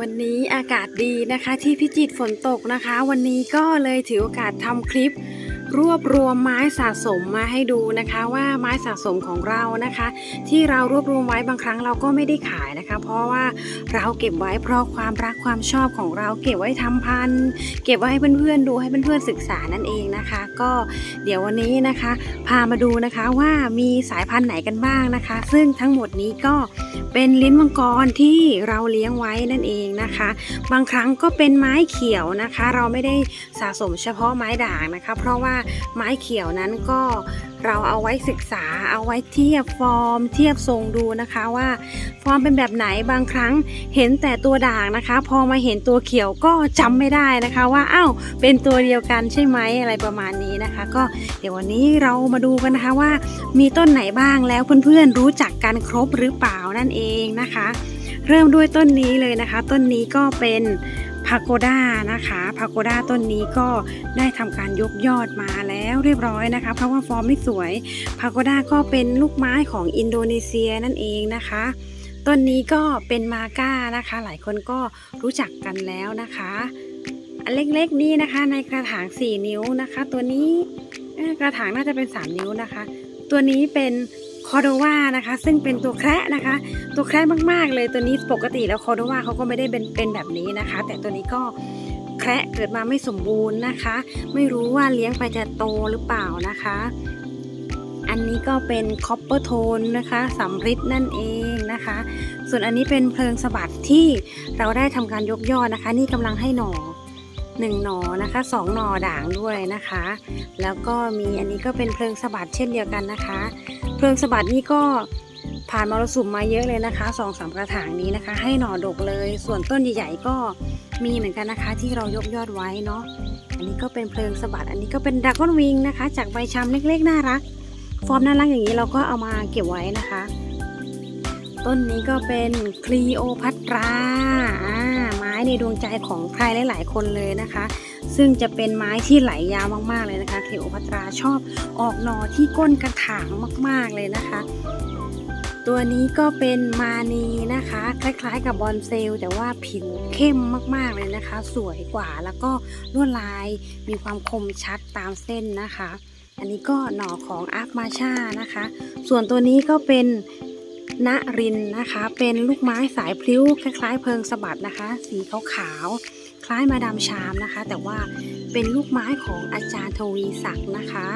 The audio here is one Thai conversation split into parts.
วันนี้อากาศดีนะคะ ที่พิจิตรฝนตกนะคะ วันนี้ก็เลยถือโอกาสทำคลิป รวบรวมไม้สะสมมาให้ดูนะคะว่าไม้สะสมของเรานะคะ ที่เรารวบรวมไว้บางครั้งเราก็ไม่ได้ขายนะคะ เพราะว่าเราเก็บไว้เพราะความรักความชอบของเราเก็บไว้ทำพันเก็บไว้ให้เพื่อนๆดูให้เพื่อนๆศึกษานั่นเองนะคะ ก็เดี๋ยววันนี้นะคะ พามาดูนะคะว่ามีสายพันธุ์ไหนกันบ้างนะคะ ซึ่งทั้งหมดนี้ก็เป็นลิ้นมังกรที่เราเลี้ยงไว้นั่นเองนะคะ บางครั้งก็เป็นไม้เขียวนะคะ เราไม่ได้สะสมเฉพาะไม้ด่างนะคะ เพราะว่าไม้เขียวนั้นก็เราเอาไว้ศึกษาเอาไว้เทียบฟอร์ม เทียบทรงดูนะคะว่าฟอร์มเป็นแบบไหนบางครั้งเห็นแต่ตัวด่างนะคะ พอมาเห็นตัวเขียวก็จำไม่ได้นะคะ ว่าอ้าวเป็นตัวเดียวกันใช่ไหมอะไรประมาณนี้นะคะ ก็เดี๋ยววันนี้เรามาดูกันนะคะว่า มีต้นไหนบ้างแล้วเพื่อนๆรู้จักกันครบหรือเปล่านั่นเองนะคะ เริ่มด้วยต้นนี้เลยนะคะ ต้นนี้ก็เป็น พาโกด้านะคะพาโกด้าต้นนี้ก็ได้ทำการยกยอดมาแล้วเรียบร้อยนะคะ เพราะว่าฟอร์มไม่สวยพาโกด้าก็เป็นลูกไม้ของอินโดนีเซียนั่นเองนะคะต้นนี้ก็เป็นมาก้านะคะ หลายคนก็รู้จักกันแล้วนะคะอันเล็กๆนี้นะคะในกระถาง 4 นิ้วนะคะ ตัวนี้กระถางน่าจะเป็น 3 นิ้วนะคะ ตัวนี้เป็น คอโดวานะคะ ซึ่งเป็นตัวแคระนะคะ ตัวแคระมากๆเลยตัวนี้ปกติแล้วคอโดวาเขาก็ไม่ได้เป็นเป็นแบบนี้นะคะ แต่ตัวนี้ก็แคระเกิดมาไม่สมบูรณ์นะคะ ไม่รู้ว่าเลี้ยงไปจะโตหรือเปล่านะคะ อันนี้ก็เป็นคอปเปอร์โทนนะคะสำริดนั่นเองนะคะ ส่วนอันนี้เป็นเพลิงสะบัดที่เราได้ทำการยกยอดนะคะ นี่กำลังให้หน่อหนึ่งหน่อนะคะสองหน่อด่างด้วยนะคะ แล้วก็มีอันนี้ก็เป็นเพลิงสะบัดเช่นเดียวกันนะคะ เพลิงสะบัดนี่ก็ผ่านมรสุมมาเยอะเลยนะคะสองสามกระถางนี้นะคะ ให้หน่อดกเลย ส่วนต้นใหญ่ๆก็มีเหมือนกันนะคะ ที่เรายกยอดไว้เนาะอันนี้ก็เป็นเพลิงสะบัดอันนี้ก็เป็นดราก้อนวิงนะคะ จากใบชำเล็กๆน่ารัก ฟอร์มน่ารักอย่างนี้เราก็เอามาเก็บไว้นะคะ ต้นนี้ก็เป็นคลีโอพัตราอ่าไม้ในดวงใจของใครหลายๆคนเลยนะคะ ซึ่งจะเป็นไม้ที่ไหลยาวมากๆเลยนะคะคลีโอพัตราชอบออกหน่อที่ก้นกระถางมากๆเลยนะคะ ตัวนี้ก็เป็นมานีนะคะ คล้ายๆกับบอนเซลแต่ว่าผิวเข้มมากๆเลยนะคะ สวยกว่าแล้วก็ลวดลายมีความคมชัดตามเส้นนะคะ อันนี้ก็หน่อของอาร์มาชานะคะ ส่วนตัวนี้ก็เป็นณรินนะคะ เป็นลูกไม้สายพลิ้วคล้ายๆ เพิงสะบัดนะคะ สีขาวๆ ล้ายมาดามชามนะคะ แต่ว่าเป็นลูกไม้ของอาจารย์ทวีศักดิ์นะคะ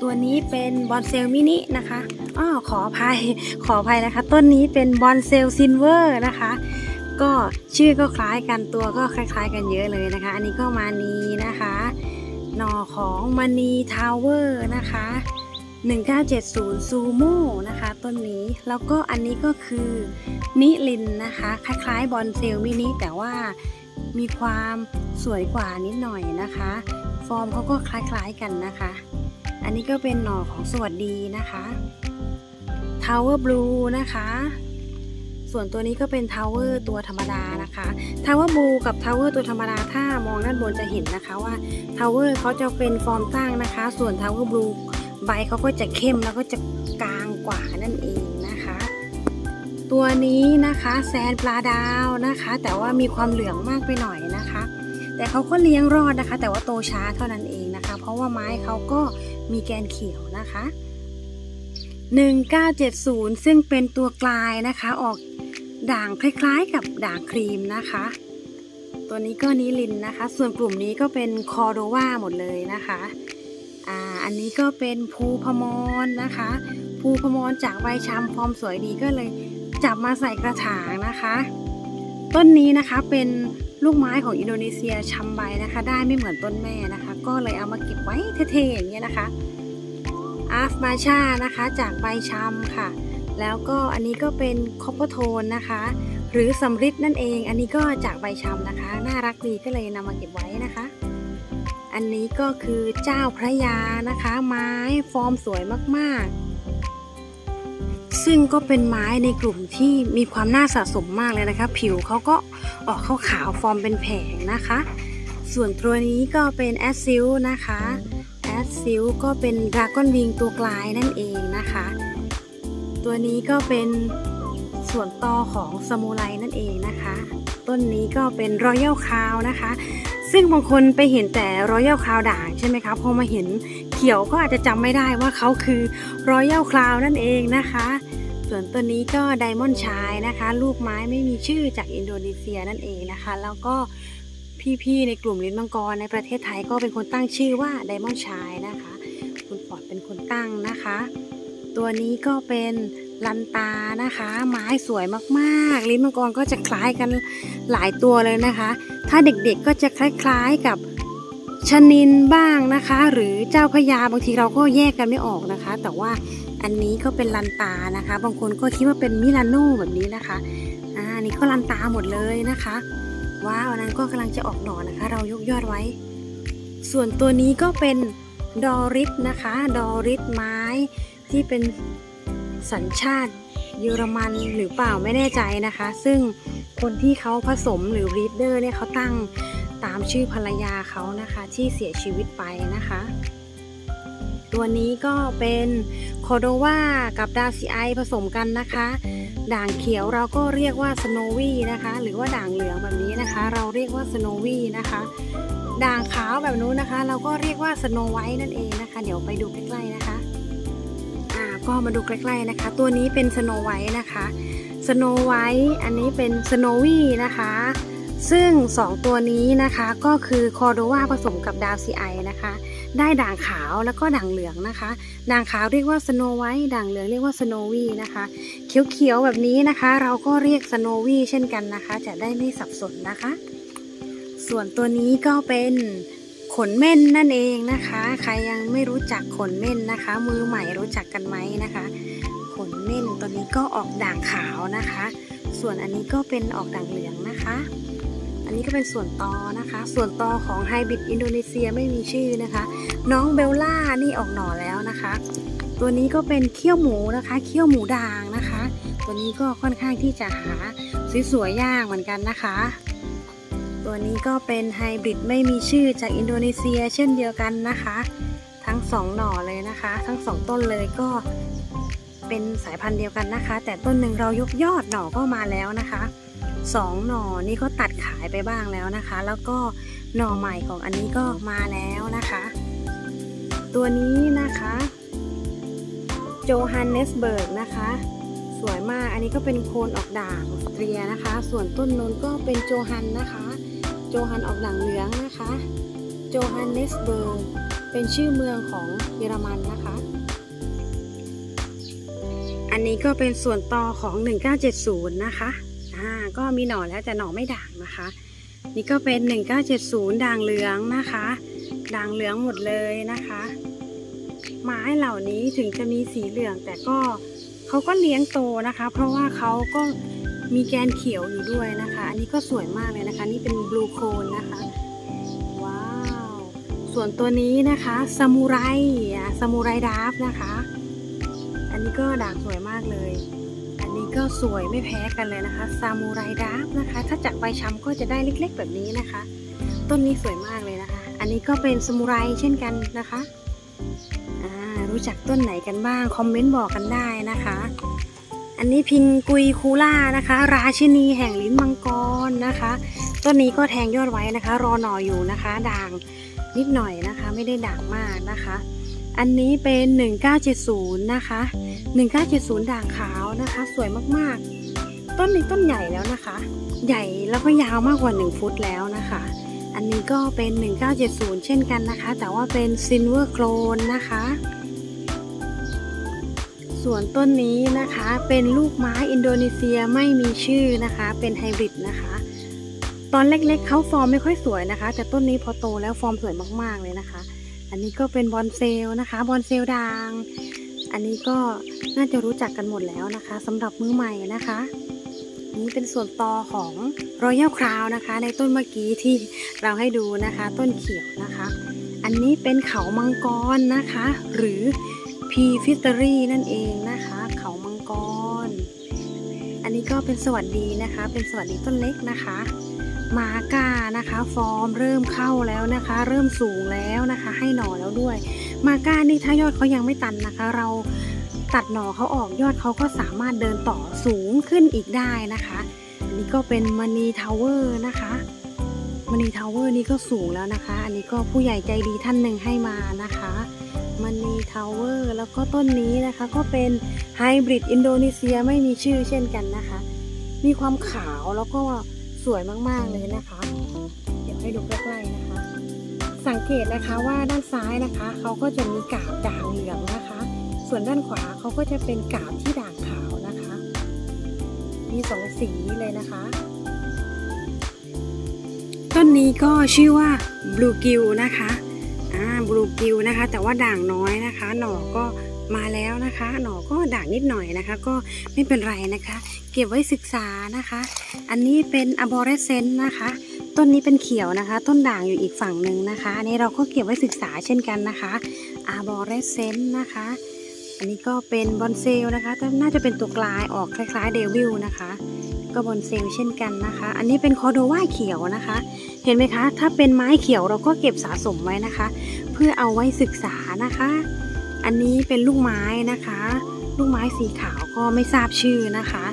ตัวนี้เป็นบอนเซลมินินะคะอ้อขออภัยขออภัยนะคะ ต้นนี้เป็นบอนเซลซินเวอร์นะคะ ก็ชื่อก็คล้ายกันตัวก็คล้าย ๆ กันเยอะเลยนะคะ อันนี้ก็มานีนะคะหน่อของมณีทาวเวอร์นะคะ 1970ซูโม่นะคะต้นนี้แล้วก็อันนี้ก็คือนิลินนะคะ คล้ายๆบอนเซลมินิแต่ว่ามีความสวยกว่านิดหน่อยนะคะ ฟอร์มเขาก็คล้ายๆกันนะคะ อันนี้ก็เป็นหน่อของสวัสดีนะคะ Tower Blue นะคะ ส่วนตัวนี้ก็เป็น Tower ตัวธรรมดานะคะ Tower Blue กับ Tower ตัวธรรมดาถ้ามองด้านบนจะเห็นนะคะว่า Tower เขาจะเป็นฟอร์มตั้งนะคะ ส่วน Tower Blue ใบเขาก็จะเข้มแล้วก็จะกลางกว่านั่นเองนะคะ ตัวนี้นะคะแซนปลาดาวนะคะ แต่ว่ามีความเหลืองมากไปหน่อยนะคะ แต่เขาก็เลี้ยงรอดนะคะ แต่ว่าโตช้าเท่านั้นเองนะคะ เพราะว่าไม้เขาก็มีแกนเขียวนะคะ 1970 ซึ่งเป็นตัวกลายนะคะออกด่างคล้ายๆ กับด่างครีมนะคะ ตัวนี้ก็นิลินนะคะ ส่วนกลุ่มนี้ก็เป็นคอโดวาหมดเลยนะคะ อ่าอันนี้ก็เป็นภูพมรนะคะ ภูพมรจากใบชำฟอร์มสวยดีก็เลยจับมาใส่กระถางนะคะ ต้นนี้นะคะเป็นลูกไม้ของอินโดนีเซียชำใบนะคะ ได้ไม่เหมือนต้นแม่นะคะ ก็เลยเอามาเก็บไว้เท่ๆอย่างเงี้ยนะคะอาฟมาชานะคะจากใบชำค่ะ แล้วก็อันนี้ก็เป็นคอปเปอร์โทนนะคะ หรือสำริดนั่นเอง อันนี้ก็จากใบชำนะคะ น่ารักดีก็เลยนำมาเก็บไว้นะคะ อันนี้ก็คือเจ้าพระยานะคะ ไม้ฟอร์มสวยมากๆ ซึ่งก็เป็นไม้ในกลุ่มที่มีความน่าสะสมมากเลยนะคะ ผิวเขาก็ออกขาวๆฟอร์มเป็นแผงนะคะ ส่วนตัวนี้ก็เป็นแอสซิลนะคะแอสซิลก็เป็นดราก้อนวิงตัวกลายนั่นเองนะคะ ตัวนี้ก็เป็นส่วนต่อของสมุไรนั่นเองนะคะ ต้นนี้ก็เป็นรอยัลคาวนะคะ ซึ่งบางคนไปเห็นแต่รอยัลคาวด่างใช่ไหมคะพอมาเห็นเขียวก็อาจจะจำไม่ได้ว่าเขาคือรอยัลคาวนั่นเองนะคะ ส่วนตัวนี้ก็ไดมอนด์ชายนะคะ ลูกไม้ไม่มีชื่อจากอินโดนีเซียนั่นเองนะคะ แล้วก็พี่ๆในกลุ่มลิ้นมังกรในประเทศไทยก็เป็นคนตั้งชื่อว่าไดมอนด์ชายนะคะ คุณปอดเป็นคนตั้งนะคะ ตัวนี้ก็เป็น ลันตานะคะ ไม้สวยมากๆ ลิ้นมังกรก็จะคล้ายกันหลายตัวเลยนะคะ ถ้าเด็กๆก็จะคล้ายๆกับชนินบ้างนะคะ หรือเจ้าพญาบางทีเราก็แยกกันไม่ออกนะคะ แต่ว่าอันนี้ก็เป็นลันตานะคะ บางคนก็คิดว่าเป็นมิลานโน่แบบนี้นะคะอ่าอันนี้ก็ลันตาหมดเลยนะคะว้าวอันนั้นก็กำลังจะออกหน่อนะคะ เรายกยอดไว้ ส่วนตัวนี้ก็เป็นดอริสนะคะ ดอริสไม้ที่เป็น สัญชาติเยอรมันหรือเปล่าไม่แน่ใจนะคะ ซึ่งคนที่เขาผสมหรือรีดเดอร์เนี่ยเขาตั้งตามชื่อภรรยาเขานะคะที่เสียชีวิตไปนะคะ ตัวนี้ก็เป็นโคโดวากับดาซิไอผสมกันนะคะ ด่างเขียวเราก็เรียกว่าสโนวี่นะคะ หรือว่าด่างเหลืองแบบนี้นะคะ เราเรียกว่าสโนวี่นะคะด่างขาวแบบนู้นนะคะ เราก็เรียกว่าสโนไวท์นั่นเองนะคะ เดี๋ยวไปดูใกล้ๆนะคะ ก็มาดูใกล้ๆนะคะ ตัวนี้เป็นสโนไวท์นะคะสโนไวท์อันนี้เป็นสโนวี่นะคะ ซึ่ง 2 ตัวนี้นะคะก็คือคอโดวาผสมกับดาวซีไอนะคะ ได้ด่างขาวแล้วก็ด่างเหลืองนะคะ ด่างขาวเรียกว่าสโนไวท์ด่างเหลืองเรียกว่าสโนวี่นะคะ เขียวๆแบบนี้นะคะ เราก็เรียกสโนวี่เช่นกันนะคะ จะได้ไม่สับสนนะคะ ส่วนตัวนี้ก็เป็น ขนเม่นนั่นเองนะคะ ใครยังไม่รู้จักขนเม่นนะคะ มือใหม่รู้จักกันไหมนะคะ ขนเม่นตัวนี้ก็ออกด่างขาวนะคะ ส่วนอันนี้ก็เป็นออกด่างเหลืองนะคะ อันนี้ก็เป็นส่วนตอนะคะ ส่วนตอของไฮบริดอินโดนีเซียไม่มีชื่อนะคะ น้องเบลล่านี่ออกหน่อแล้วนะคะ ตัวนี้ก็เป็นเขี้ยวหมูนะคะเขี้ยวหมูด่างนะคะ ตัวนี้ก็ค่อนข้างที่จะหาสวยๆยากเหมือนกันนะคะ ตัวนี้ก็เป็นไฮบริดไม่มีชื่อจากอินโดนีเซียเช่นเดียวกันนะคะ ทั้งสองหน่อเลยนะคะ ทั้งสองต้นเลยก็เป็นสายพันธุ์เดียวกันนะคะ แต่ต้นหนึ่งเรายกยอดหน่อก็มาแล้วนะคะสองหน่อนี่ก็ตัดขายไปบ้างแล้วนะคะ แล้วก็หน่อใหม่ของอันนี้ก็มาแล้วนะคะ ตัวนี้นะคะโจฮันเนสเบิร์กนะคะ สวยมากอันนี้ก็เป็นโคนออกด่างออสเตรียนะคะ ส่วนต้นนนก็เป็นโจฮันนะคะ ฮันออกด่างเหลืองนะคะ โจฮันเนสเบิร์กเป็นชื่อเมืองของเยอรมันนะคะ อันนี้ก็เป็นส่วนต่อของ 1970 นะคะอ่าก็มีหน่อแล้วแต่หน่อไม่ด่างนะคะ นี่ก็เป็น 1970 ด่างเหลืองนะคะ ด่างเหลืองหมดเลยนะคะ ไม้เหล่านี้ถึงจะมีสีเหลืองแต่ก็เขาก็เลี้ยงโตนะคะ เพราะว่าเขาก็ มีแกนเขียวอยู่ด้วยนะคะ อันนี้ก็สวยมากเลยนะคะ นี่เป็นบลูโคนนะคะ ว้าว ส่วนตัวนี้นะคะซามูไรอะซามูไรดาฟนะคะ อันนี้ก็ด่างสวยมากเลย อันนี้ก็สวยไม่แพ้กันเลยนะคะซามูไรดาฟนะคะ ถ้าจากใบช้ำก็จะได้เล็กๆแบบนี้นะคะ ต้นนี้สวยมากเลยนะคะ อันนี้ก็เป็นซามูไรเช่นกันนะคะรู้จักต้นไหนกันบ้าง คอมเมนต์บอกกันได้นะคะ อันนี้พิงกุยคูล่านะคะ ราชินีแห่งลิ้นมังกรนะคะ ต้นนี้ก็แทงยอดไว้นะคะ รอหน่ออยู่นะคะ ด่างนิดหน่อยนะคะ ไม่ได้ด่างมากนะคะ อันนี้เป็น 1970 นะคะ 1970 ด่างขาวนะคะ สวยมากๆ ต้นนี้ต้นใหญ่แล้วนะคะ ใหญ่แล้วก็ยาวมากกว่า 1 ฟุตแล้วนะคะ อันนี้ก็เป็น 1970 เช่นกันนะคะ แต่ว่าเป็นซินเวอร์โคลนนะคะ ส่วนต้นนี้นะคะเป็นลูกไม้อินโดนีเซียไม่มีชื่อนะคะ เป็นไฮบริดนะคะ ตอนเล็กๆเขาฟอร์มไม่ค่อยสวยนะคะ แต่ต้นนี้พอโตแล้วฟอร์มสวยมากๆเลยนะคะ อันนี้ก็เป็นบอนเซลนะคะบอนเซลด่าง อันนี้ก็น่าจะรู้จักกันหมดแล้วนะคะสำหรับมือใหม่นะคะนี้เป็นส่วนต่อของรอยัลคราวนะคะ ในต้นเมื่อกี้ที่เราให้ดูนะคะ ต้นเขียวนะคะ อันนี้เป็นเขามังกรนะคะ หรือ พีฟิสเตอรี่นั่นเองนะคะ เขามังกร อันนี้ก็เป็นสวัสดีนะคะ เป็นสวัสดีต้นเล็กนะคะมาก้านะคะ ฟอร์มเริ่มเข้าแล้วนะคะ เริ่มสูงแล้วนะคะ ให้หน่อแล้วด้วย มาก้านี่ถ้ายอดเขายังไม่ตันนะคะ เราตัดหน่อเขาออกยอดเขาก็สามารถเดินต่อสูงขึ้นอีกได้นะคะอันนี้ก็เป็นมณีทาวเวอร์นะคะมณีทาวเวอร์นี่ก็สูงแล้วนะคะ อันนี้ก็ผู้ใหญ่ใจดีท่านหนึ่งให้มานะคะ มณีทาวเวอร์แล้วก็ต้นนี้นะคะ ก็เป็นไฮบริดอินโดนีเซียไม่มีชื่อเช่นกันนะคะ มีความขาวแล้วก็สวยมากๆเลยนะคะ เดี๋ยวให้ดูใกล้ๆนะคะ สังเกตนะคะว่าด้านซ้ายนะคะเขาก็จะมีกาบด่างเหลืองนะคะ ส่วนด้านขวาเขาก็จะเป็นกาบที่ด่างขาวนะคะ มีสองสีเลยนะคะต้นนี้ก็ชื่อว่าบลูกิวนะคะ อ่าบลูกิวนะคะ แต่ว่าด่างน้อยนะคะ หน่อก็มาแล้วนะคะ หน่อก็ด่างนิดหน่อยนะคะ ก็ไม่เป็นไรนะคะ เก็บไว้ศึกษานะคะ อันนี้เป็นอะบอเรเซนนะคะ ต้นนี้เป็นเขียวนะคะ ต้นด่างอยู่อีกฝั่งหนึ่งนะคะ อันนี้เราก็เก็บไว้ศึกษาเช่นกันนะคะอะบอเรเซนนะคะ อันนี้ก็เป็นบอนเซลนะคะแต่น่าจะเป็นตัวกลายออกคล้ายๆเดวิลนะคะ ก็บอนเซลเช่นกันนะคะ อันนี้เป็นคอโดว่าเขียวนะคะ เห็นไหมคะ ถ้าเป็นไม้เขียวเราก็เก็บสะสมไว้นะคะ เพื่อเอาไว้ศึกษานะคะ อันนี้เป็นลูกไม้นะคะ ลูกไม้สีขาวก็ไม่ทราบชื่อนะคะ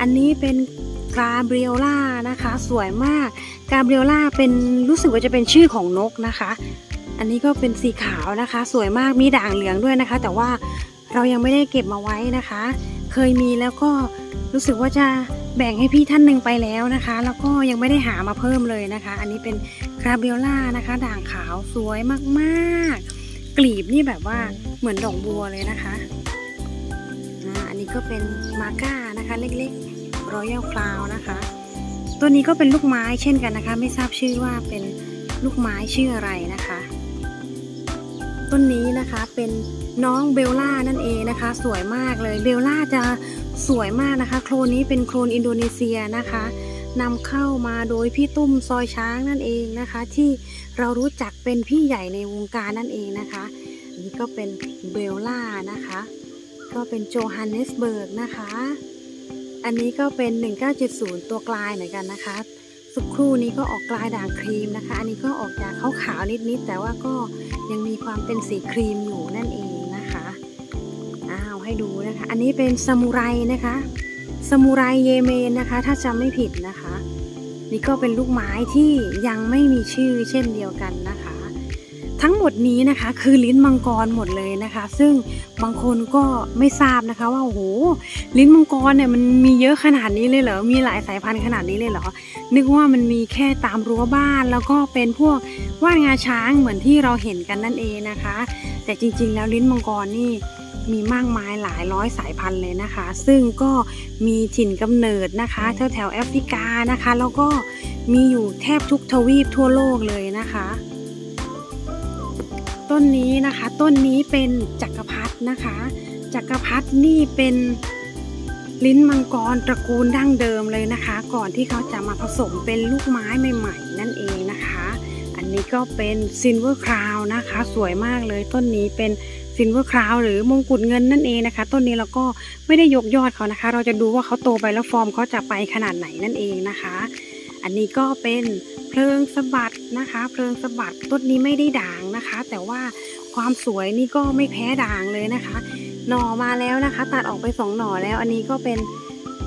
อันนี้เป็นกาเบรียล่านะคะ สวยมากกาเบรียล่าเป็นรู้สึกว่าจะเป็นชื่อของนกนะคะ อันนี้ก็เป็นสีขาวนะคะ สวยมากมีด่างเหลืองด้วยนะคะ แต่ว่า เรายังไม่ได้เก็บมาไว้นะคะ เคยมีแล้วก็รู้สึกว่าจะแบ่งให้พี่ท่านหนึ่งไปแล้วนะคะ แล้วก็ยังไม่ได้หามาเพิ่มเลยนะคะ อันนี้เป็นกราเบรียล่านะคะ ด่างขาวสวยมากๆ กลีบนี่แบบว่าเหมือนดอกบัวเลยนะคะอันนี้ก็เป็นมาก้านะคะ เล็กๆรอยัลคลาวนะคะ ตัวนี้ก็เป็นลูกไม้เช่นกันนะคะ ไม่ทราบชื่อว่าเป็นลูกไม้ชื่ออะไรนะคะ ต้นนี้นะคะเป็นน้องเบลล่านั่นเองนะคะ สวยมากเลยเบลล่าจะสวยมากนะคะ โคลนนี้เป็นโคลนอินโดนีเซียนะคะนำเข้ามาโดยพี่ตุ้มซอยช้างนั่นเองนะคะ ที่เรารู้จักเป็นพี่ใหญ่ในวงการนั่นเองนะคะอันนี้ก็เป็นเบลล่านะคะ ก็เป็นโจฮันเนสเบิร์กนะคะ อันนี้ก็เป็น 1970 ตัวกลายเหมือนกันนะคะ สักครู่นี้ก็ออกกลายด่างครีมนะคะ อันนี้ก็ออกจากขาวๆนิดๆแต่ว่าก็ยังมีความเป็นสีครีมอยู่นั่นเองนะคะอ้าวให้ดูนะคะ อันนี้เป็นซามูไรนะคะซามูไรเยเมนนะคะ ถ้าจำไม่ผิดนะคะ นี่ก็เป็นลูกไม้ที่ยังไม่มีชื่อเช่นเดียวกันนะคะ ทั้งหมดนี้นะคะคือลิ้นมังกรหมดเลยนะคะ ซึ่งบางคนก็ไม่ทราบนะคะว่าโอ้โหลิ้นมังกรเนี่ยมันมีเยอะขนาดนี้เลยเหรอมีหลายสายพันธุ์ขนาดนี้เลยเหรอนึกว่ามันมีแค่ตามรั้วบ้านแล้วก็เป็นพวกว่านงาช้างเหมือนที่เราเห็นกันนั่นเองนะคะ แต่จริงๆ แล้วลิ้นมังกรนี่มีมากมายหลายร้อยสายพันธุ์เลยนะคะ ซึ่งก็มีถิ่นกำเนิดนะคะแถวแถวแอฟริกานะคะ แล้วก็มีอยู่แทบทุกทวีปทั่วโลกเลยนะคะ ต้นนี้นะคะ ต้นนี้เป็นจักรพรรดินะคะ จักรพรรดินี่เป็นลิ้นมังกรตระกูลดั้งเดิมเลยนะคะ ก่อนที่เขาจะมาผสมเป็นลูกไม้ใหม่ ๆ นั่นเองนะคะ อันนี้ก็เป็นซินเวอร์คราวนะคะ สวยมากเลยต้นนี้เป็นซินเวอร์คราวหรือมงกุฎเงินนั่นเองนะคะ ต้นนี้เราก็ไม่ได้ยกยอดเขานะคะ เราจะดูว่าเขาโตไปแล้วฟอร์มเขาจะไปขนาดไหนนั่นเองนะคะ อันนี้ก็เป็นเพลิงสะบัดนะคะ เพลิงสะบัดต้นนี้ไม่ได้ด่างนะคะ แต่ว่าความสวยนี่ก็ไม่แพ้ด่างเลยนะคะ หน่อมาแล้วนะคะ ตัดออกไปสองหน่อแล้ว อันนี้ก็เป็น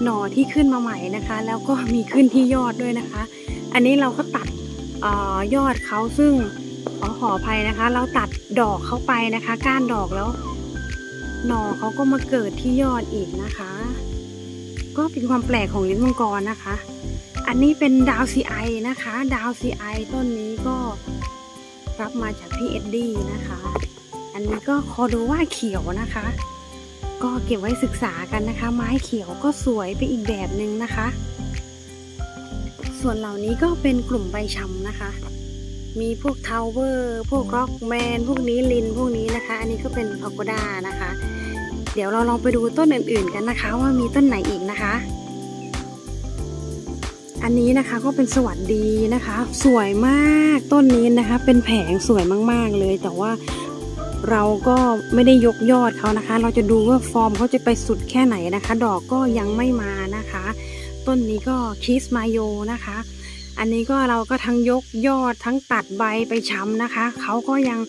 หน่อที่ขึ้นมาใหม่นะคะ แล้วก็มีขึ้นที่ยอดด้วยนะคะ อันนี้เราก็ตัดออยอดเขาซึ่งขอขออภัยนะคะ เราตัดดอกเข้าไปนะคะ ก้านดอกแล้ว หน่อเขาก็มาเกิดที่ยอดอีกนะคะ ก็เป็นความแปลกของลิ้นมังกรนะคะ อันนี้เป็นดาวซีไอนะคะ ดาวซีไอต้นนี้ก็รับมาจากพี่เอ็ดดี้นะคะ อันนี้ก็คอโดว่าเขียวนะคะ ก็เก็บไว้ศึกษากันนะคะ ไม้เขียวก็สวยไปอีกแบบหนึ่งนะคะ ส่วนเหล่านี้ก็เป็นกลุ่มใบชำนะคะ มีพวกทาวเวอร์พวกร็อกแมนพวกนี้ลินพวกนี้นะคะ อันนี้ก็เป็นพาโกด้านะคะ เดี๋ยวเราลองไปดูต้นอื่นๆกันนะคะ ว่ามีต้นไหนอีกนะคะ อันนี้นะคะก็เป็นสวัสดีนะคะ สวยมากต้นนี้นะคะ เป็นแผงสวยมากๆเลย แต่ว่าเราก็ไม่ได้ยกยอดเขานะคะ เราจะดูว่าฟอร์มเขาจะไปสุดแค่ไหนนะคะ ดอกก็ยังไม่มานะคะ ต้นนี้ก็คิสมาโยนะคะ อันนี้ก็เราก็ทั้งยกยอดทั้งตัดใบไปช้ำนะคะเขาก็ยัง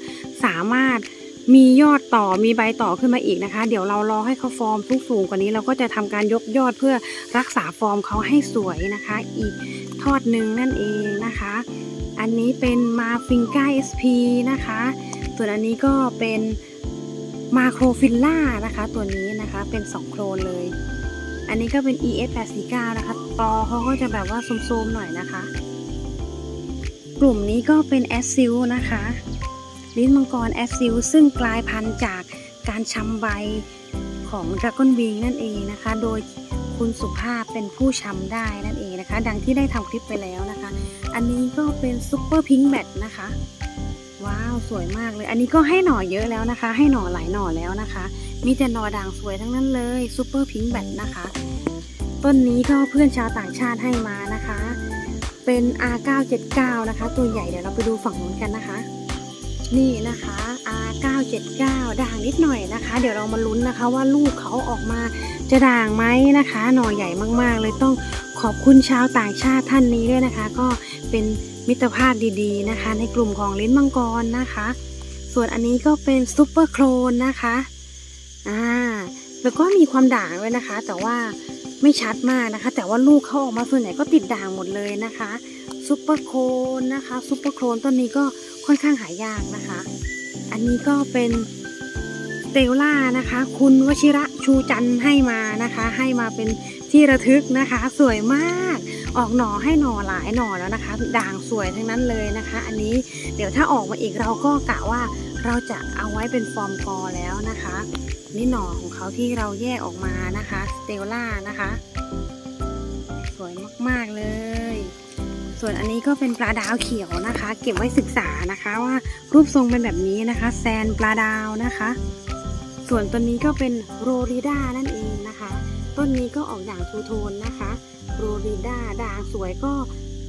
สามารถ มียอดต่อมีใบต่อขึ้นมาอีกนะคะ เดี๋ยวเรารอให้เขาฟอร์มสูงสูงกว่านี้เราก็จะทำการยกยอดเพื่อรักษาฟอร์มเขาให้สวยนะคะ อีกทอดหนึ่งนั่นเองนะคะ อันนี้เป็นมาฟิงก้า SP นะคะ ส่วนอันนี้ก็เป็นมาโครฟิลล่านะคะตัวนี้นะคะเป็น 2 โครนเลย อันนี้ก็เป็น ES 8 9นะคะตอเขาก็จะแบบว่าโซมๆหน่อยนะคะ กลุ่มนี้ก็เป็นแอสซิลนะคะ ลิ้นมังกรแอซิลซึ่งกลายพันธุ์จากการชำใบของดราก้อนวิงนั่นเองนะคะ โดยคุณสุภาพเป็นผู้ชำได้นั่นเองนะคะ ดังที่ได้ทำคลิปไปแล้วนะคะ อันนี้ก็เป็นซุปเปอร์พิงค์แบทนะคะ ว้าว สวยมากเลย อันนี้ก็ให้หน่อเยอะแล้วนะคะ ให้หน่อหลายหน่อแล้วนะคะ มีแต่หน่อด่างสวยทั้งนั้นเลยซุปเปอร์พิงค์แบทนะคะ ต้นนี้ก็เพื่อนชาวต่างชาติให้มานะคะ เป็น R979 นะคะ ตัวใหญ่เดี๋ยวเราไปดูฝั่งนู้นกันนะคะ นี่นะคะ R979 ด่างนิดหน่อยนะคะ เดี๋ยวเรามาลุ้นนะคะว่าลูกเขาออกมาจะด่างไหมนะคะ หน่อใหญ่มากๆ เลยต้องขอบคุณชาวต่างชาติท่านนี้ด้วยนะคะ ก็เป็นมิตรภาพดีๆนะคะ ในกลุ่มของลิ้นมังกรนะคะ ส่วนอันนี้ก็เป็นซุปเปอร์โครนนะคะอ่าแล้วก็มีความด่างด้วยนะคะ แต่ว่าไม่ชัดมากนะคะ แต่ว่าลูกเขาออกมาส่วนใหญ่ก็ติดด่างหมดเลยนะคะซุปเปอร์โครนนะคะซุปเปอร์โครนต้นนี้ก็ ค่อนข้างหายากนะคะ อันนี้ก็เป็นสเตลล่านะคะ คุณวชิระชูจันให้มานะคะ ให้มาเป็นที่ระทึกนะคะ สวยมาก ออกหน่อให้หน่อหลายหน่อแล้วนะคะ ด่างสวยทั้งนั้นเลยนะคะ อันนี้เดี๋ยวถ้าออกมาอีกเราก็กะว่าเราจะเอาไว้เป็นฟอร์มกอแล้วนะคะ นี่หน่อของเขาที่เราแยกออกมานะคะสเตลล่านะคะ สวยมาก ๆ เลย ส่วนอันนี้ก็เป็นปลาดาวเขียวนะคะ เก็บไว้ศึกษานะคะว่ารูปทรงเป็นแบบนี้นะคะ แซนปลาดาวนะคะ ส่วนต้นนี้ก็เป็นโรริด้านั่นเองนะคะ ต้นนี้ก็ออกด่างทูโทนนะคะโรริด้าด่างสวยก็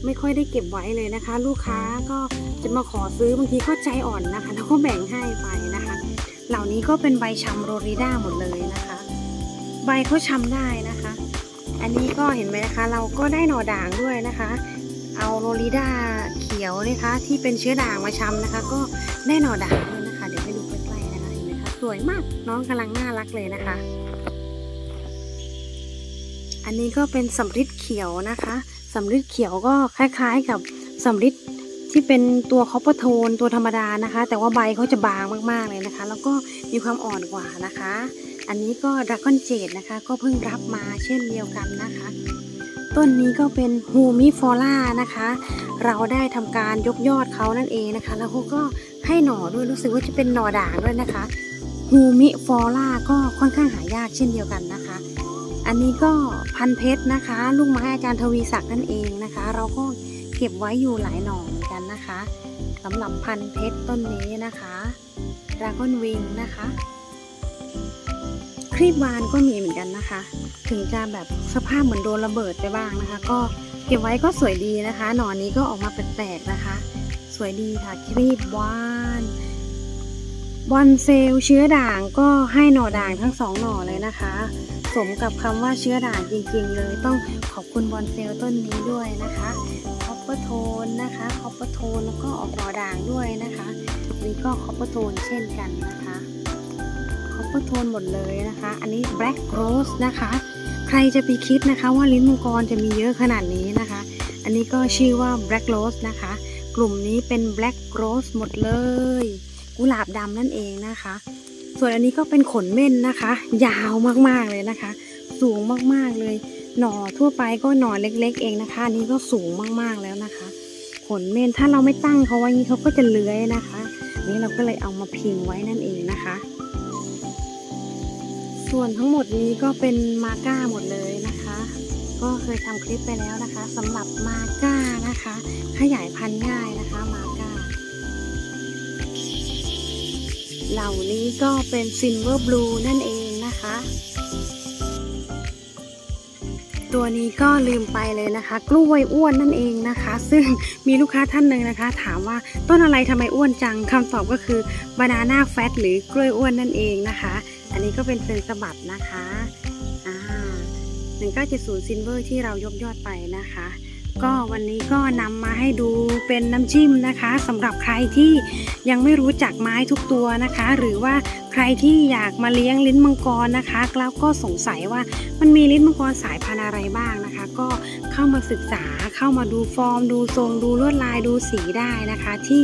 ไม่ค่อยได้เก็บไว้เลยนะคะ ลูกค้าก็จะมาขอซื้อบางทีก็ใจอ่อนนะคะ แล้วก็แบ่งให้ไปนะคะ เหล่านี้ก็เป็นใบชำโรริด้าหมดเลยนะคะ ใบเขาชำได้นะคะ อันนี้ก็เห็นไหมนะคะ เราก็ได้หน่อด่างด้วยนะคะ เอาโรลิด้าเขียวนะคะที่เป็นเชื้อด่างมาชำนะคะ ก็ได้หน่อด่างด้วยนะคะ เดี๋ยวให้ดูใกล้ๆนะคะเห็นไหมคะสวยมากน้องกำลังน่ารักเลยนะคะ อันนี้ก็เป็นสำริดเขียวนะคะสำริดเขียวก็คล้าย ๆ กับสำริดที่เป็นตัวคอปเปอร์โทนตัวธรรมดานะคะ แต่ว่าใบเขาจะบางมากๆเลยนะคะ แล้วก็มีความอ่อนกว่านะคะ อันนี้ก็ดราก้อนเจดนะคะ ก็เพิ่งรับมาเช่นเดียวกันนะคะ ต้นนี้ก็เป็นฮูมิฟอล่านะคะ เราได้ทำการยกยอดเขานั่นเองนะคะ แล้วเขาก็ให้หน่อด้วยรู้สึกว่าจะเป็นหน่อด่างด้วยนะคะฮูมิฟอล่าก็ค่อนข้างหายากเช่นเดียวกันนะคะ อันนี้ก็พันเพชรนะคะ ลูกไม้อาจารย์ทวีศักดิ์นั่นเองนะคะ เราก็เก็บไว้อยู่หลายหน่อเหมือนกันนะคะสำหรับพันเพชรต้นนี้นะคะดราก้อนวิงนะคะ รีบบานก็มีเหมือนกันนะคะ ถึงจะแบบสภาพเหมือนโดนระเบิดไปบ้างนะคะ ก็เก็บไว้ก็สวยดีนะคะ หนอนนี้ก็ออกมาแปลกๆนะคะ สวยดีค่ะครีบบานบอนเซลเชื้อด่างก็ให้หน่อด่างทั้งสองหน่อเลยนะคะ สมกับคำว่าเชื้อด่างจริงๆ เลยต้องขอบคุณบอนเซลต้นนี้ด้วยนะคะคอปเปอร์โทนนะคะคอปเปอร์โทนแล้วก็ออกหน่อด่างด้วยนะคะนี้ก็คอปเปอร์โทนเช่นกันนะคะ เปอร์โทนหมดเลยนะคะ อันนี้ Black Rose นะคะ ใครจะไปคิดนะคะว่าลิ้นมังกรจะมีเยอะขนาดนี้นะคะ อันนี้ก็ชื่อว่า Black Rose นะคะ กลุ่มนี้เป็น Black Rose หมดเลย กุหลาบดำนั่นเองนะคะ ส่วนอันนี้ก็เป็นขนเม่นนะคะ ยาวมากๆเลยนะคะ สูงมากๆเลย หน่อทั่วไปก็หน่อเล็ก ๆ เองนะคะ อันนี้ก็สูงมากๆแล้วนะคะ ขนเม่นถ้าเราไม่ตั้งเขาไว้นี้เขาก็จะเลื้อยนะคะนนี้เราก็เลยเอามาพิงไว้นั่นเองนะคะ ส่วนทั้งหมดนี้ก็เป็นมาก้าหมดเลยนะคะ ก็เคยทำคลิปไปแล้วนะคะสำหรับมาก้านะคะ ขยายพันธุ์ง่ายนะคะมาก้า เหล่านี้ก็เป็นซิลเวอร์บลูนั่นเองนะคะ ตัวนี้ก็ลืมไปเลยนะคะ กล้วยอ้วนนั่นเองนะคะ ซึ่งมีลูกค้าท่านหนึ่งนะคะ ถามว่าต้นอะไรทำไมอ้วนจังคำตอบก็คือบานาน่าแฟตหรือกล้วยอ้วนนั่นเองนะคะ อันนี้ก็เป็นเซนสบัดนะคะอ่าหนึ่งเก้าเจ็ดศูนย์ซินเวอร์ที่เรายกยอดไปนะคะ ก็วันนี้ก็นำมาให้ดูเป็นน้ำจิ้มนะคะสำหรับใครที่ยังไม่รู้จักไม้ทุกตัวนะคะ หรือว่าใครที่อยากมาเลี้ยงลิ้นมังกรนะคะแล้วก็สงสัยว่ามันมีลิ้นมังกรสายพันธุ์อะไรบ้างนะคะ ก็เข้ามาศึกษาเข้ามาดูฟอร์ม ดูทรง ดูลวดลายดูสีได้นะคะที่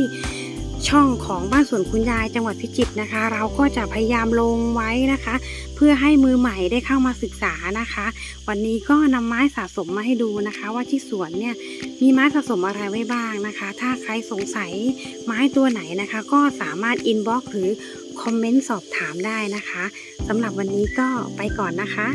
ช่องของบ้านสวนคุณยายจังหวัดพิจิตรนะคะ เราก็จะพยายามลงไว้นะคะ เพื่อให้มือใหม่ได้เข้ามาศึกษานะคะ วันนี้ก็นำไม้สะสมมาให้ดูนะคะ ว่าที่สวนเนี่ยมีไม้สะสมอะไรไว้บ้างนะคะ ถ้าใครสงสัยไม้ตัวไหนนะคะ ก็สามารถอินบ็อกซ์หรือคอมเมนต์สอบถามได้นะคะสำหรับวันนี้ก็ไปก่อนนะคะ